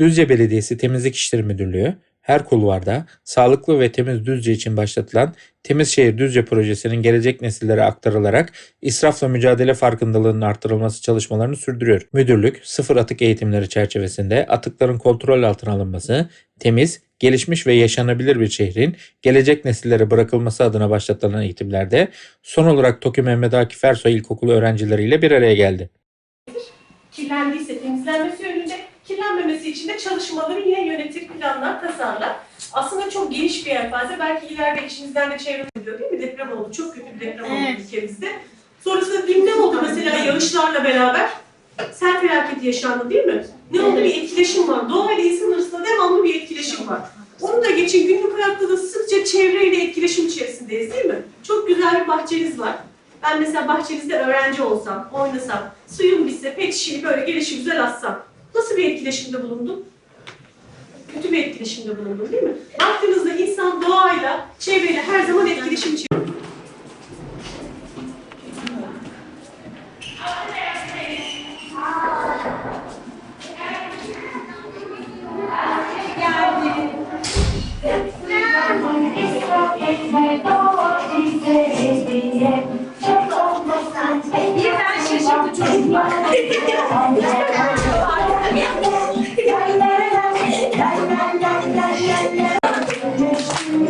Düzce Belediyesi Temizlik İşleri Müdürlüğü her kulvarda sağlıklı ve temiz Düzce için başlatılan Temiz Şehir Düzce projesinin gelecek nesillere aktarılarak israfla mücadele farkındalığının artırılması çalışmalarını sürdürüyor. Müdürlük, sıfır atık eğitimleri çerçevesinde atıkların kontrol altına alınması, temiz, gelişmiş ve yaşanabilir bir şehrin gelecek nesillere bırakılması adına başlatılan eğitimlerde son olarak Toki Mehmet Akif Ersoy İlkokulu öğrencileriyle bir araya geldi. kirlendiyse temizlenmesi yönünde, kirlenmemesi için de çalışmaları yine yönetir, planlar, tasarlar. Aslında çok geniş bir yelpaze. Belki ileride işinizden de çevriliyor değil mi? Deprem oldu. Çok kötü bir deprem oldu Evet. ülkemizde. Sonrasında dün ne oldu mesela yağışlarla beraber? Sel felaketi yaşandı değil mi? Ne oldu? Bir etkileşim var. Doğa ile insan arasında devamlı bir etkileşim var. Onu da geçin günlük hayatta da sıkça çevreyle etkileşim içerisindeyiz değil mi? Çok güzel bir bahçeniz var. Ben mesela bahçenizde öğrenci olsam, oynasam, suyum bitse pet şişeyi böyle gelişi güzel atsam. Nasıl bir etkileşimde bulundum? Kötü bir etkileşimde bulundum değil mi? Baktığınızda insan doğayla, çevreyle her zaman etkileşim içerisinde.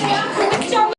Dziękuję.